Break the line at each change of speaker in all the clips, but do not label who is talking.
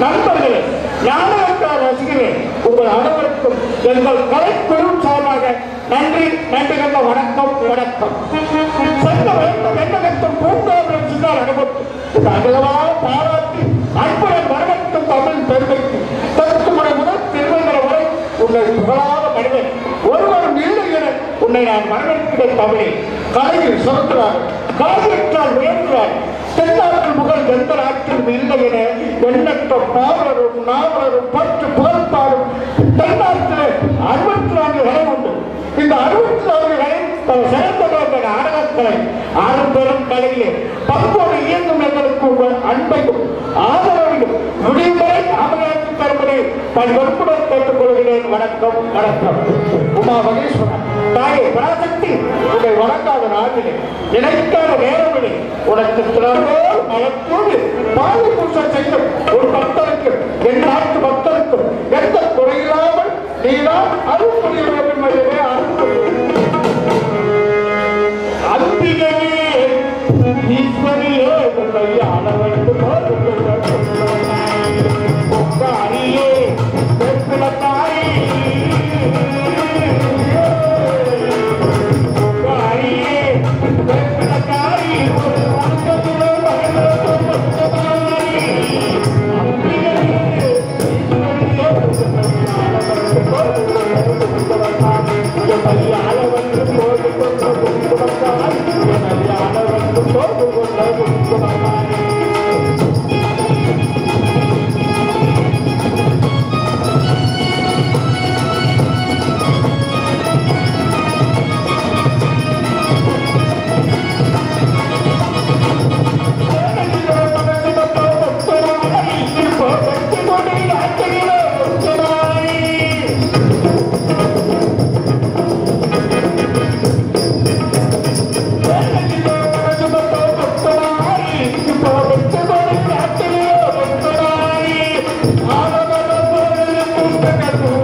நண்பர்களே ஞானகா ரசிகர்களே உங்கள் அனைவருக்கும் எங்கள் கலை பெரும் சார்பாக நன்றி நன்றி கண்ட வணக்கம் வணக்கம். சென்ற வேண்டும் எண்ணகத்தும் பூங்காவிலும் சிந்தார் அனுபவம். இந்த அகலமாக பாராட்டி அன்புடன் வரவேற்கும் தமிழ் பெருமைக்கு தெற்கு முறை முதல் திருமங்கல வரை உன்னை புகழாத மனிதன். ஒருவரும் இல்லை என உன்னை நான் வரவேற்கிறேன் தமிழே. கலையில் சுரக்கிறார் காவியற்றால் உயர்கிறார் தென்னாட்டில் புகழ் எந்த நாட்டிலும் இல்லை என எண்ணற்ற பாவலரும் நாவலரும் பற்று புகழ்பாடும் தென்னாட்டிலே அறுபத்தி நான்கு கலை உண்டு. இந்த அறுபத்தி நான்கு கலை பல சிறந்த வந்த நாடகக்கலை ஆறும் கலையிலே பக்கோடு இயங்கும் எங்களுக்கு உங்கள் அன்பையும் ஆதரவையும் முடியும் தருவதை தன் கேட்டுக் கொள்கிறேன் வணக்கம் வணக்கம். உமா மகேஸ்வரன் தாயே பராசக்தி உன்னை வணங்காத நாளிலே நினைக்காத நேரமில்லை உனக்கு திறந்தோர் மனத்தோடு பாதி பூச செய்யும் ஒரு பக்தருக்கு என் நாட்டு பக்தருக்கும் எந்த குறையில்லாமல் நீதான் அருள் புரிய வேண்டும் என்பதே அருள் அன்பிகையே ஈஸ்வரியே உன்னை ஆள Gracias.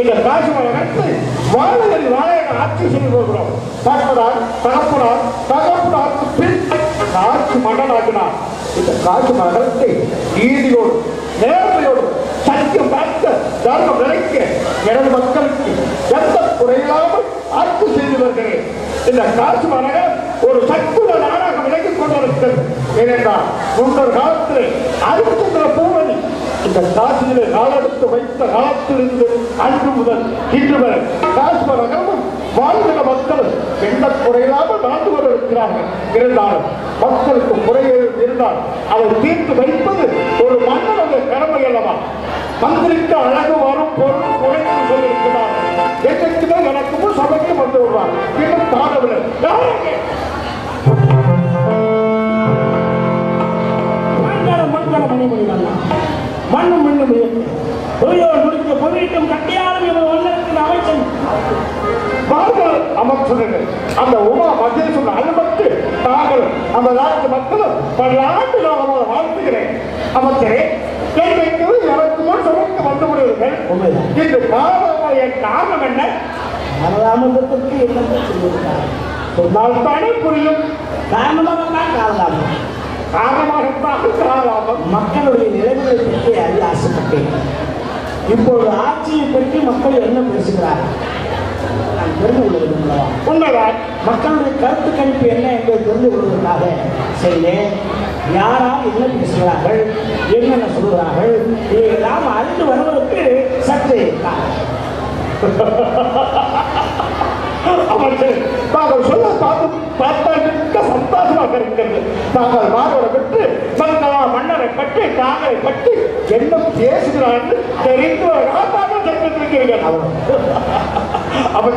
இந்த காசும நகரத்தை வாழ்வில் வாழ ஆட்சி செய்து வருகிறோம் தகப்பனார் தகப்பனார் தகப்பனார் பின் ஆட்சி மன்னனாக்கினார். இந்த காசு நகரத்தை நீதியோடு நேர்மையோடு சத்தியம் பார்க்க தர்மம் நினைக்க எனது மக்களுக்கு எந்த குறையில்லாமல் ஆட்சி செய்து வருகிறேன். இந்த காசு நகரம் ஒரு சத்துவ நாடாக விலகிக் கொண்டிருக்கிறது. ஏனென்றால் முன்னொரு காலத்தில் அறுபத்தி பூவணி இந்த காசியிலே காலெடுத்து வைத்த காலத்திலிருந்து அன்று முதல் இன்று வரை காஷ்ம நகரமும் வாழ்கிற மக்கள் எந்த குறையில்லாமல் வாழ்ந்து கொண்டிருக்கிறார்கள் இருந்தாலும் மக்களுக்கு குறைகள் இருந்தால் அதை தீர்த்து வைப்பது ஒரு மன்னனுடைய கடமை அல்லவா? மந்திரிக்கு அழகு வரும் பொருள் குறைத்து சொல்லியிருக்கிறார்கள் என்றைக்குமே எனக்கு முன் சபைக்கு வந்து வருவார் இன்னும் காணவில்லை யாருங்க?
மங்கள மணிமணி மன்னா மண்ணும் மண்ணும் பொய்யோர் முடிக்க பொருளிட்டும் கட்டியாலும் இவர் ஒன்றத்தின் அமைச்சன்.
வாருங்கள் அமைச்சர்கள் அந்த உமா மகேஸ்வரன் அனுமத்து தாங்கள் அந்த நாட்டு மக்களும் பல ஆண்டு காலமாக வாழ்த்துகிறேன். அமைச்சரே என்றைக்கு எனக்கு முன் சபைக்கு வந்து விடுவீர்கள். இந்த காரணம் என் காரணம் என்ன?
காலதாமதத்திற்கு என்னென்று சொல்லியிருக்கார்?
சொன்னால் தானே புரியும்.
காரணமாக தான் காலதாமம்
காரணமாகத்தான் காரணம்
மக்களுடைய நிலைமைகளை பற்றி அறிய ஆசைப்பட்டேன். இப்பொழுது ஆட்சியை பற்றி மக்கள் என்ன பேசுகிறார்கள்? நான் தெரிந்து கொள்ள விரும்புகிறோம்
உண்மைதான்.
மக்களுடைய கருத்து கணிப்பு என்ன என்பதை தெரிந்து கொள்வதற்காக செய்தேன். யாரால் என்ன பேசுகிறார்கள்? என்னென்ன சொல்கிறார்கள்? இதையெல்லாம் அறிந்து வருவதற்கு சற்று.
அமைச்சர் தாங்கள் சொல்ல பார்த்து பார்த்தால் மிக்க சந்தோஷமாக இருக்கிறது. தாங்கள் மாதவரை பெற்று சங்கமா மன்னரை பற்றி தாங்களை பற்றி என்ன பேசுகிறான் தெரிந்து தாங்கள் சென்றிருக்கிறீர்கள்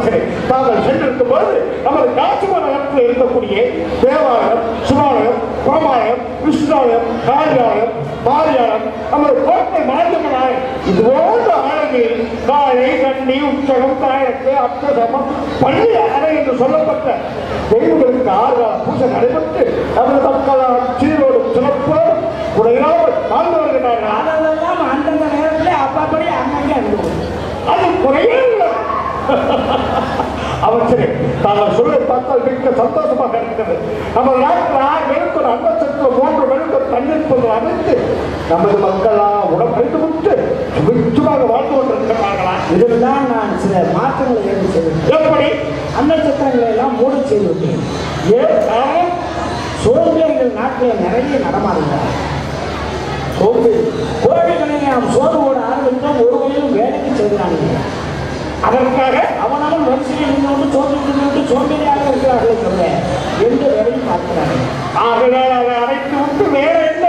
சரி தாங்கள் சென்றிருக்கும் போது நமது காட்சிமரத்தில் இருக்கக்கூடிய தேவாலயம் சிவாலயம் கோமாலயம் விஷ்ணாலயம் காரியாலயம் மாரியாலயம் நமது கோட்டை மாநிலங்களாய் இது போன்ற ஆலயங்களில் காலை கண்ணி உச்சகம் தாயத்து அப்தசமம் பள்ளி அறை என்று சொல்லப்பட்ட தெய்வங்களுக்கு ஆறு பூஜை நடைபெற்று நமது மக்களால் சீரோடு சிறப்போடு குறையில்லாமல் வாழ்ந்து வருகிறார்கள்.
அதெல்லாம் அந்தந்த நேரத்தில் அப்பப்படி அங்கங்கே
அது குறையே இல்லை அவற்றை தாங்கள் சொல்லை பார்த்தால் மிக்க சந்தோஷமாக இருக்கிறது. நம்ம நாட்டில் ஆறு பேருக்கு அன்னச்சத்து மூன்று பேருக்கு தண்ணீர் பொருள் அமைத்து நமது மக்களா உடம்பெடுத்து விட்டு சுபிட்சமாக வாழ்ந்து கொண்டிருக்கிறார்களா?
இதில் தான் நான் சில மாற்றங்களை ஏற்பு செய்தேன்
எப்படி?
அந்த சத்திரங்களை எல்லாம் மூட செய்து விட்டேன்.
ஏன்?
சோம்பேறிகள் நாட்டில் நிறைய நடமாடுகிறார் சோம்பேறி. கோழிகளை நாம் சோறு போட ஆரம்பித்தோம் ஒரு வழியும் வேலைக்கு செய்கிறாங்க
அதற்காக
அவனவன் வரிசையில் நின்று கொண்டு சோறு நின்று சோம்பேறியாக இருக்கிறார்களே தவிர எந்த வேலையும் பார்க்கிறார்கள்
ஆகையால் அதை அடைத்து விட்டு வேற என்ன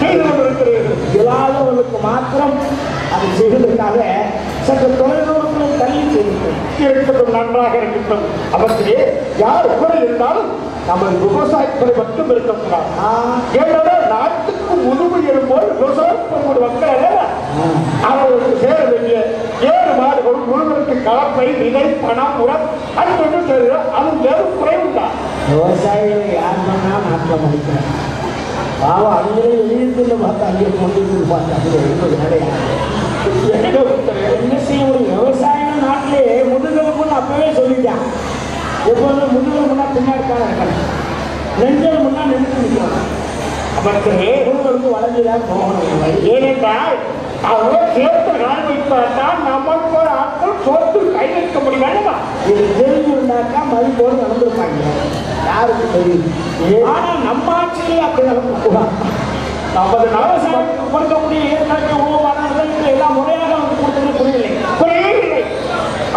செய்து கொண்டிருக்கிறீர்கள்
இயலாதவர்களுக்கு மாத்திரம் அதை செய்வதற்காக சற்று தொலைதூரங்களை தள்ளி
இருக்கட்டும் நன்றாக இருக்கட்டும். அவற்றிலே யார் கூட இருந்தாலும் நம்ம விவசாயத்துறை மட்டும் இருக்கக்கூடாது. ஏன்னா நாட்டுக்கு முதுமை எழும்போது பண்ணும்போது மக்கள்? அவர்களுக்கு சேர வேண்டிய ஏழு மாடுகளும் முழுவதற்கு கலப்பை விதை பணம் உரம் அது தெரியும் அது வேறு குறைவுதான்.
விவசாயிகளை யார் பண்ணா நாட்டில் மதிக்கிறேன் பாவம் அவங்களே வெளியிட்டு பார்த்தா அங்கே கொண்டு போய் பார்த்தா அங்கே எழுபது நிறையா என்ன செய்ய முடியும்? விவசாயம் நாட்டிலே முதுகெலும்புன்னு அப்பவே சொல்லிட்டான். எப்போதும் முதுகெலும்புனா பின்னாடி தான் இருக்கணும் நெஞ்சல் முன்னா நின்று நிற்கணும்.
அவர்களே
முதுகெலும்பு வளைஞ்சுதான் போகணும்.
ஏனென்றால் அவர் சேர்த்து ஆரம்பித்தால்தான் நமக்கு ஒரு ஆட்கள் சோத்து கை வைக்க முடியும் அல்லவா?
இது தெரிஞ்சிருந்தாக்கா மதிப்போடு நடந்திருப்பாங்க. யாருக்கு தெரியும்? ஆனா நம்ம ஆட்சியிலே அப்படி நடக்கக்கூடாது
நமது
விவசாயத்துக்கு கொடுக்கக்கூடிய ஏற்கனவே உணவானவர்களுக்கு எல்லாம் முறையாக வந்து கொடுத்தது புரியலை
குறையவில்லை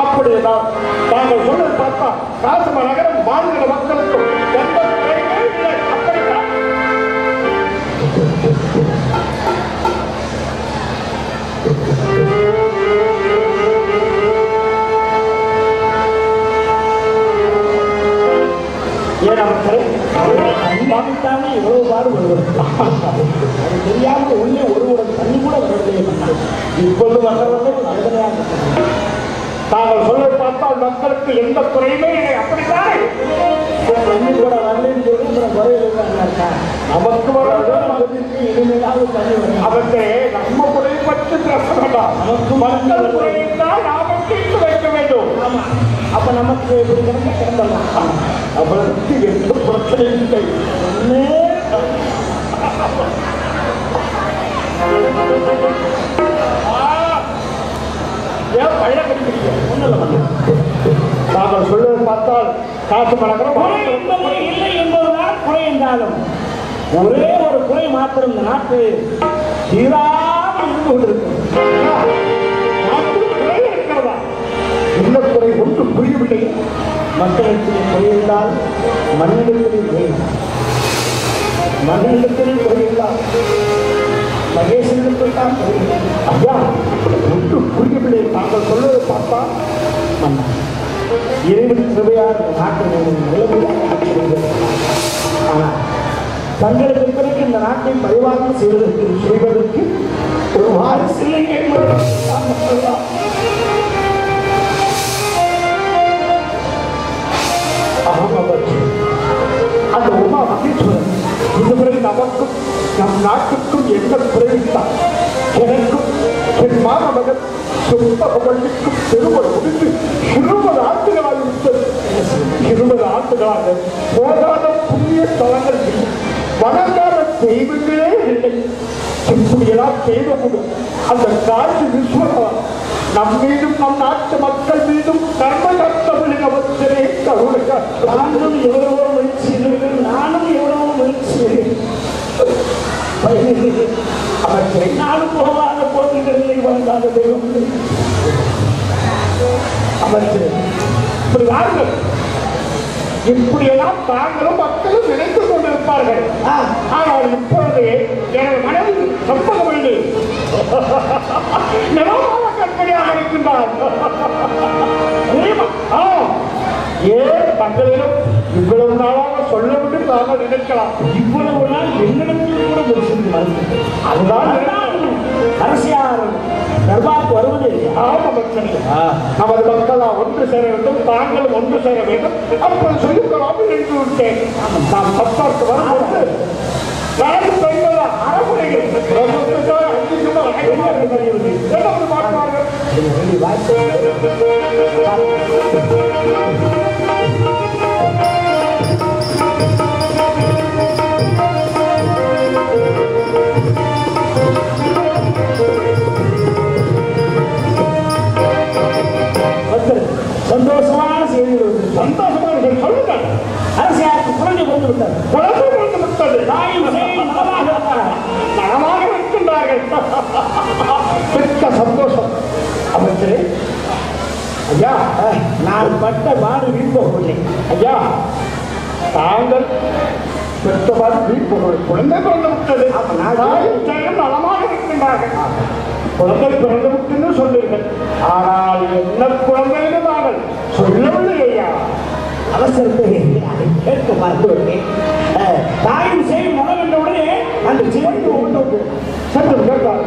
அப்படிதான் நாங்கள் சொல்ல பார்த்தா காசும நகரம் வாழ்கிற மக்களுக்கு எந்த ஏன்
இவ்வளவு பாடுபடுவது அது தெரியாமல் உள்ளே ஒரு உடன் தண்ணி கூட வரவில்லை
இப்போது வந்தவர்கள்
வேதனையாக
தாங்கள் சொல்ல பார்த்தால் மக்களுக்கு எந்த குறையுமே இல்லை. அப்படித்தானே?
தண்ணி கூட வரலன்னு சொல்லி அப்புறம்
நமக்கு வர
இனிமேலாவது தண்ணி வரும்.
அவற்றை நம்ம பேச வேண்டாம்
நமக்கு
மக்கள் குறையைத்தான் நாம தீர்த்து வைக்க வேண்டும்.
அப்ப நமக்கு கிடந்தலாம்
அவருக்கு எந்த பிரச்சனையும் இல்லை. ஏன் பழைய கண்டுபிடிக்க
ஒண்ணும் இல்லை
நாங்கள் சொல்லுவதை பார்த்தால் காசு
குறை
பணக்கிறோம்
என்பது இல்லை என்பதுதான் குறை என்றாலும். ஒரே ஒரு குறை மாத்திரம் இந்த நாட்டு இருந்து கொண்டிருக்கும்
நாட்டில் குறை ஒன்று புரியவில்லை
மக்களிடத்தில் குறை இருந்தால் மண்ணிடத்தில் குறை மண்ணிடத்தில் குறை தான்
ஐயா ஒன்று புரியவில்லை தாங்கள் சொல்வதை
மன்னா இறைவன் கிருபையார் இந்த நிலைமை ஆனால் தங்களுக்கு பிறகு இந்த நாட்டை பரிவாரம் செய்வதற்கு செய்வதற்கு ஒரு வாரிசு இல்லையே
அந்த உமா மகேஸ்வரன் இதுவரை நமக்கும் நம் நாட்டுக்கும் என்ன குறைவித்தான் எனக்கும் என் மாணவர்கள் சுத்தகவல்லிக்கும் திருமணம் முடிந்து இருபது ஆண்டுகளாக ஆண்டுகளாகிவிட்டது இருபது ஆண்டுகளாக போதாத புண்ணிய தலங்கள் இல்லை. வணங்காத தெய்வங்களே இல்லை இப்படியெல்லாம் செய்த அந்த காட்சி விஸ்வகம் நம் மீதும் நம் நாட்டு மக்கள் மீதும் கர்ம கர்த்தவர்களின் அவசரே கருணை.
நானும் எவ்வளவோ முயற்சி நானும் எவ்வளவோ முயற்சி அவற்றை நானும் போகாத போதிகளை வந்தாத தெய்வம். இல்லை.
இப்படியெல்லாம் தாங்களும் மக்களும் நினைத்துக் கொண்டிருப்பார்கள். ஆனால் இப்பொழுது எனது மனைவி சம்பகமில்லை நிலமாக கற்பனையாக இருக்கின்றார் ஏன் தங்களிடம் இவ்வளவு நாளாக சொல்ல வேண்டும் நாங்கள் நினைக்கலாம்?
இவ்வளவு நாள் என்னிடத்தில் கூட
அதுதான்
அதுதான் அரசியார். தர்பாருக்கு வருவது
ஆமா பிரச்சனை நமது மக்களா ஒன்று சேர வேண்டும் தாங்களும் ஒன்று சேர வேண்டும். அப்படி சொல்லிக்கலாம் நினைத்து விட்டேன் நாம் சத்தாருக்கு வரும்போது நாடு பெண்களா அறமுறைகள் பிரபுத்துக்காக
அரசியாருக்கு குழந்தை பிறந்து விட்டார்
விட்டது
தாயும் நலமாக
நலமாக இருக்கின்றார்கள் மிக்க சந்தோஷம் அமைச்சரே ஐயா
நான் பட்ட பாடு விரும்பவில்லை
ஐயா தாங்கள் பெற்றவாறு வீட்டு குழந்தை பிறந்து விட்டது
ஆமா,
தாயும் நலமாக இருக்கின்றார்கள் குழந்தை பிறந்து விட்டுன்னு ஆனால் என்ன குழந்தைன்னு நாங்கள் சொல்லவில்லை ஐயா
அவசரத்தை எடுத்து கேட்க தாயும் சேயும் நலம் என்ற உடனே அந்த சிவந்து
கேட்டார்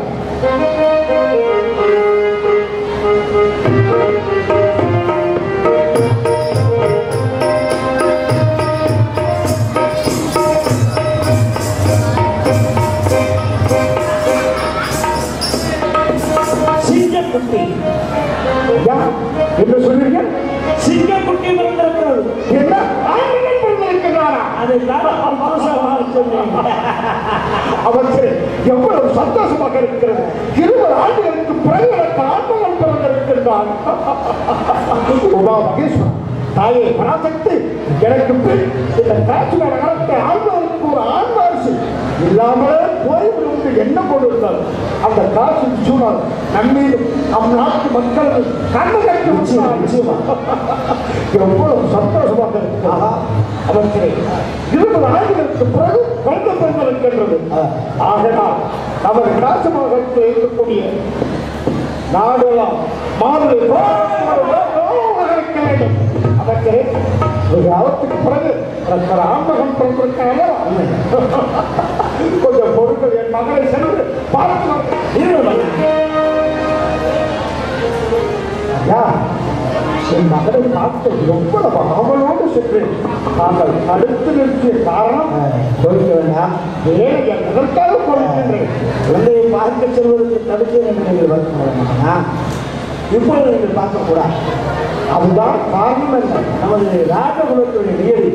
எவ்வளவு சந்தோஷமாக இருக்கிறது? இருபது ஆண்டுகளுக்கு பிறகு எனக்கு ஆண்மகன் பிறந்திருக்கின்றான். உமா மகேஸ்வரன். தாயை பராசக்தி எனக்கு பின் இந்த காட்சி நடத்த ஆழ்வதற்கு இல்லாமலே போய்விடும் என்று என்ன கொண்டிருந்தார். அந்த காட்சி சூழல் நம்மீதும் நம் நாட்டு மக்களுக்கு கண்ணு கட்டி. எவ்வளவு சந்தோஷமாக அவருக்கு இருபது ஆண்டுகளுக்கு பிறகு குழந்தை பிறந்திருக்கின்றது ஆகனால் நமது ராஜமாகத்தில் இருக்கக்கூடிய நாடெல்லாம் மாறு வேண்டும் அதற்கு ஒரு காலத்துக்கு பிறகு ஆண்மகன் பிறந்திருக்காங்க கொஞ்சம் பொருட்கள் என் மகளை சென்று என் மகனை பார்த்து எவ்வளவு ஆவலோடு சென்று தாங்கள் தடுத்து நிறுத்திய காரணம்
கோரிக்க வேண்டாம்
வேலை எதற்காக கொடுக்கின்றேன்
குழந்தையை பார்க்க செல்வதற்கு தடுத்தேன் என்று நீங்கள் வருத்தப்படமாட்டா இப்பொழுது நீங்கள் பார்க்கக்கூடாது.
அதுதான் காரணம்.
நமது ராஜகுலத்துடைய நியதி.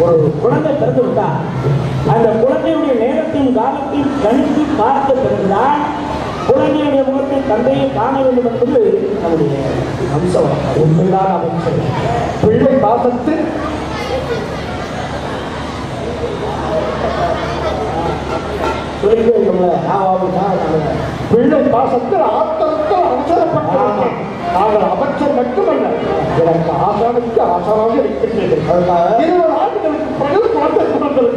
ஒரு குழந்தை பிறந்து விட்டால் அந்த குழந்தையுடைய நேரத்தையும் காலத்தையும் கணித்து பார்த்த பிறகுதான் குழந்தையுடைய முகத்தை தந்தையை காண வேண்டும் என்பது நம்முடைய அம்சம் உண்மைதான் அமைச்சர்.
பிள்ளை
நம்மளை
பிள்ளை பாசத்தில் ஆத்தரத்தில் அவசரப்பட்டிருக்கேன் நாங்கள் அமைச்சர் மட்டுமல்ல எனக்கு ஆசானுக்கு ஆசானாக இருக்கின்றேன்
அதுக்காக
இருபது ஆண்டுகளுக்கு பிறகு குழந்தை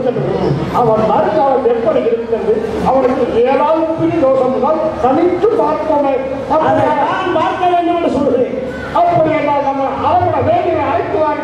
பிறந்திருக்கிறது அவன் மறுகாலம் எப்படி இருக்கிறது அவனுக்கு ஏதாவது பிடி தோஷம் தான் தனித்து பார்ப்போமே.
அதை நான் பார்க்க வேண்டும் என்று சொல்கிறேன்.
அப்படி என்றால் நம்ம அவங்கள வேலையை அழைத்து வாங்க